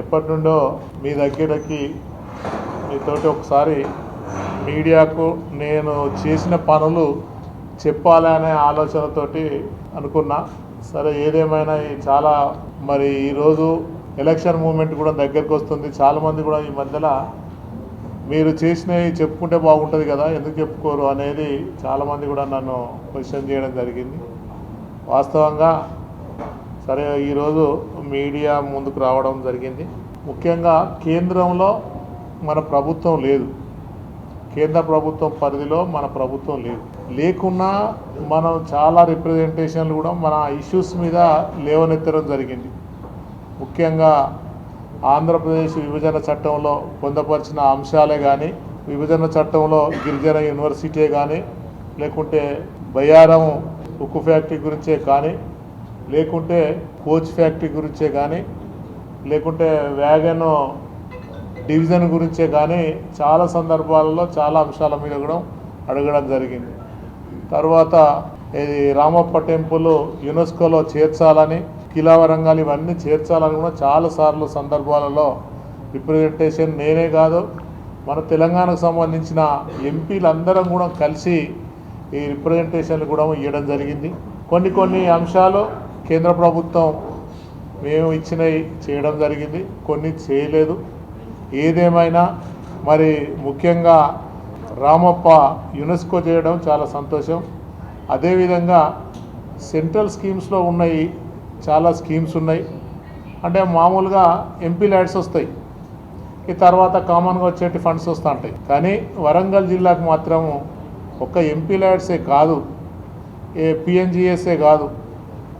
ఎప్పటి నుండో మీ దగ్గరకి మీతోటి ఒకసారి మీడియాకు నేను చేసిన పనులు చెప్పాలనే ఆలోచనతోటి అనుకున్నా. సరే ఏదేమైనా చాలా మరి ఈరోజు ఎలక్షన్ మూమెంట్ కూడా దగ్గరికి వస్తుంది. చాలామంది కూడా ఈ మధ్యలో మీరు చేసినవి చెప్పుకుంటే బాగుంటుంది కదా ఎందుకు చెప్పుకోరు అనేది చాలామంది కూడా నన్ను క్వశ్చన్ చేయడం జరిగింది. వాస్తవంగా సరే ఈరోజు మీడియా ముందుకు రావడం జరిగింది. ముఖ్యంగా కేంద్రంలో మన ప్రభుత్వం లేదు. కేంద్ర ప్రభుత్వం పరిధిలో మన ప్రభుత్వం లేదు. లేకున్నా మనం చాలా రిప్రజెంటేషన్లు కూడా మన ఇష్యూస్ మీద లేవనెత్తడం జరిగింది. ముఖ్యంగా ఆంధ్రప్రదేశ్ విభజన చట్టంలో పొందపరిచిన అంశాలే కానీ విభజన చట్టంలో గిరిజన యూనివర్సిటీ కానీ లేకుంటే బయ్యారం ఉక్కు ఫ్యాక్టరీ గురించే కానీ లేకుంటే కోచ్ ఫ్యాక్టరీ గురించే కానీ లేకుంటే వ్యాగన్ డివిజన్ గురించే కానీ చాలా సందర్భాలలో చాలా అంశాల మీద కూడా అడగడం జరిగింది. తర్వాత ఇది రామప్ప టెంపుల్ యునెస్కోలో చేర్చాలని కిలావరంగాలు ఇవన్నీ చేర్చాలని కూడా చాలాసార్లు సందర్భాలలో రిప్రజెంటేషన్ నేనే కాదు మన తెలంగాణకు సంబంధించిన ఎంపీలందరం కూడా కలిసి ఈ రిప్రజెంటేషన్లు కూడా ఇవ్వడం జరిగింది. కొన్ని కొన్ని అంశాలు కేంద్ర ప్రభుత్వం మేము ఇచ్చినవి చేయడం జరిగింది. కొన్ని చేయలేదు. ఏదేమైనా మరి ముఖ్యంగా రామప్ప యునెస్కో చేయడం చాలా సంతోషం. అదేవిధంగా సెంట్రల్ స్కీమ్స్లో ఉన్నాయి చాలా స్కీమ్స్ ఉన్నాయి. అంటే మామూలుగా ఎంపీ ల్యాడ్స్ వస్తాయి. ఈ తర్వాత కామన్గా వచ్చేటి ఫండ్స్ వస్తూ ఉంటాయి కానీ వరంగల్ జిల్లాకు మాత్రము ఒక్క ఎంపీ ల్యాడ్సే కాదు. ఏ పిఎన్జిఎస్ఏ కాదు.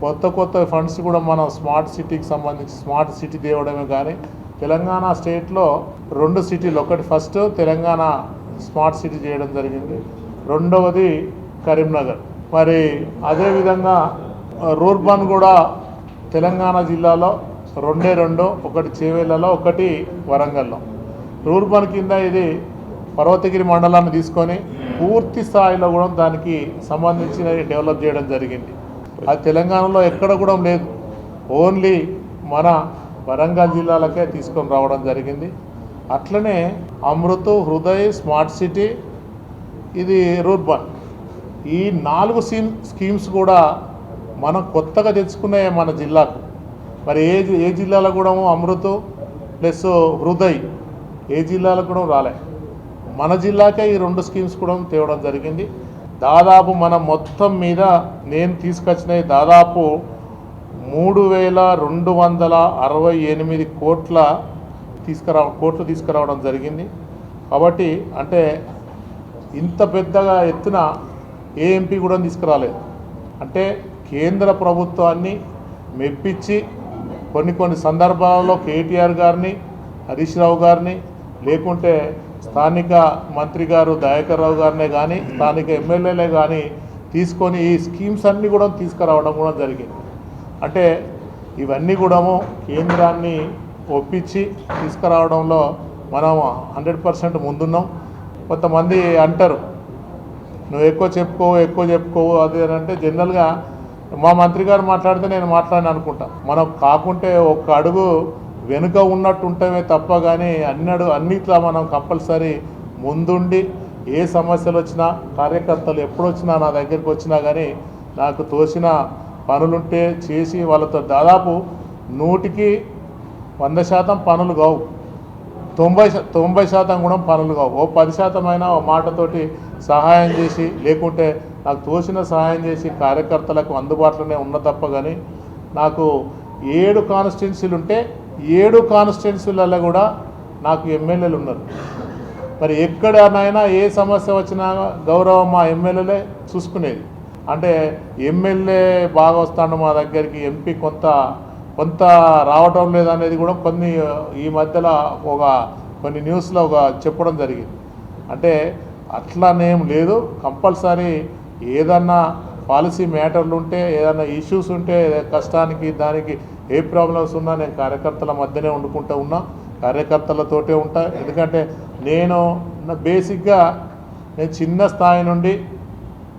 కొత్త కొత్త ఫండ్స్ కూడా మనం స్మార్ట్ సిటీకి సంబంధించి స్మార్ట్ సిటీ తేవడమే కానీ తెలంగాణ స్టేట్లో రెండు సిటీలు ఒకటి ఫస్ట్ తెలంగాణ స్మార్ట్ సిటీ చేయడం జరిగింది. రెండవది కరీంనగర్. మరి అదేవిధంగా రూర్బన్ కూడా తెలంగాణ జిల్లాలో రెండే రెండు ఒకటి చేవేళ్ళలో ఒకటి వరంగల్లో. రూర్బన్ కింద ఇది పర్వతగిరి మండలాన్ని తీసుకొని పూర్తి స్థాయిలో కూడా దానికి సంబంధించిన డెవలప్ చేయడం జరిగింది. అది తెలంగాణలో ఎక్కడ కూడా లేదు. ఓన్లీ మన వరంగల్ జిల్లాలకే తీసుకొని రావడం జరిగింది. అట్లనే అమృత హృదయ్ స్మార్ట్ సిటీ ఇది రూర్బన్ ఈ నాలుగు సీమ్ స్కీమ్స్ కూడా మనం కొత్తగా తెచ్చుకున్నాయి మన జిల్లాకు. మరి ఏ జి- ఏ జిల్లాలో కూడా అమృత్ ప్లస్ హృదయ్ ఏ జిల్లాలో కూడా రాలే. మన జిల్లాకే ఈ రెండు స్కీమ్స్ కూడా తేవడం జరిగింది. దాదాపు మనం మొత్తం మీద నేను తీసుకొచ్చినవి దాదాపు మూడు వేల రెండు వందల అరవై ఎనిమిది కోట్ల తీసుకురా కోట్లు తీసుకురావడం జరిగింది. కాబట్టి అంటే ఇంత పెద్దగా ఎత్తున ఏ ఎంపీ కూడా తీసుకురాలేదు. అంటే కేంద్ర ప్రభుత్వాన్ని మెప్పించి కొన్ని కొన్ని సందర్భాలలో కేటీఆర్ గారిని హరీష్ రావు గారిని లేకుంటే స్థానిక మంత్రి గారు దయాకర్ రావు గారినే కానీ స్థానిక ఎమ్మెల్యేలే కానీ తీసుకొని ఈ స్కీమ్స్ అన్నీ కూడా తీసుకురావడం కూడా జరిగింది. అంటే ఇవన్నీ కూడాము కేంద్రాన్ని ఒప్పించి తీసుకురావడంలో మనం హండ్రెడ్ పర్సెంట్ ముందున్నాం. కొంతమంది అంటారు నువ్వు ఎక్కువ చెప్పుకోవు ఎక్కువ చెప్పుకోవు అది అని అంటే జనరల్గా మా మంత్రి గారు మాట్లాడితే నేను మాట్లాడిన అనుకుంటా. మనం కాకుంటే ఒక్క అడుగు వెనుక ఉన్నట్టు ఉంటమే తప్ప కానీ అన్నడు అన్నిట్లా మనం కంపల్సరీ ముందుండి ఏ సమస్యలు వచ్చినా కార్యకర్తలు ఎప్పుడు వచ్చినా నా దగ్గరికి వచ్చినా కానీ నాకు తోసిన పనులుంటే చేసి వాళ్ళతో దాదాపు నూటికి వంద శాతం పనులు కావు. తొంభై తొంభై శాతం కూడా పనులు కావు. ఓ పది శాతం అయినా ఓ మాటతోటి సహాయం చేసి లేకుంటే నాకు తోచిన సహాయం చేసి కార్యకర్తలకు అందుబాటులోనే ఉన్న తప్ప కానీ నాకు ఏడు కాన్స్టిట్యున్సీలు ఉంటే ఏడు కాన్స్టిట్యున్సీలలో కూడా నాకు ఎమ్మెల్యేలు ఉన్నారు. మరి ఎక్కడనైనా ఏ సమస్య వచ్చినా గౌరవం మా ఎమ్మెల్యేలే చూసుకునేది. అంటే ఎమ్మెల్యే బాగా వస్తాడు మా దగ్గరికి ఎంపీ కొంత కొంత రావటం లేదనేది కూడా కొన్ని ఈ మధ్యలో ఒక కొన్ని న్యూస్లో ఒక చెప్పడం జరిగింది. అంటే అట్లానేం లేదు. కంపల్సరీ ఏదన్నా పాలసీ మ్యాటర్లు ఉంటే ఏదన్నా ఇష్యూస్ ఉంటే కష్టానికి దానికి ఏ ప్రాబ్లమ్స్ ఉన్నా నేను కార్యకర్తల మధ్యనే వండుకుంటూ ఉన్నా కార్యకర్తలతోటే ఉంటా. ఎందుకంటే నేను నా బేసిక్గా నేను చిన్న స్థాయి నుండి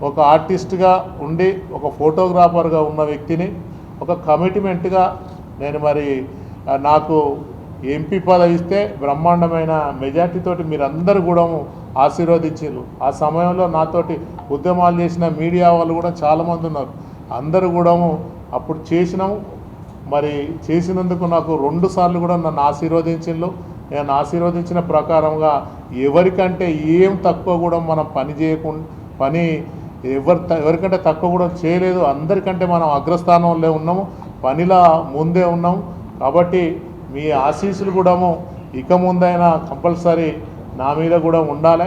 ఒక ఆర్టిస్ట్గా ఉండి ఒక ఫోటోగ్రాఫర్గా ఉన్న వ్యక్తిని ఒక కమిట్మెంట్గా నేను మరి నాకు ఎంపీ పదవి ఇస్తే బ్రహ్మాండమైన మెజార్టీతోటి మీరందరూ కూడా ఆశీర్వదించారు ఆ సమయంలో నాతోటి ఉద్యమాలు చేసిన మీడియా వాళ్ళు కూడా చాలామంది ఉన్నారు. అందరూ కూడా అప్పుడు చేసినాము. మరి చేసినందుకు నాకు రెండు సార్లు కూడా నన్ను ఆశీర్వదించిండ్రు. నేను ఆశీర్వదించిన ప్రకారంగా ఎవరికంటే ఏం తక్కువ కూడా మనం పని చేయకుండా పని ఎవరి త- ఎవరికంటే తక్కువ కూడా చేయలేదు. అందరికంటే మనం అగ్రస్థానంలో ఉన్నాము. పనిలా ముందే ఉన్నాము. కాబట్టి మీ ఆశీస్సులు కూడా ఇక ముందైనా కంపల్సరీ నా మీద కూడా ఉండాలి.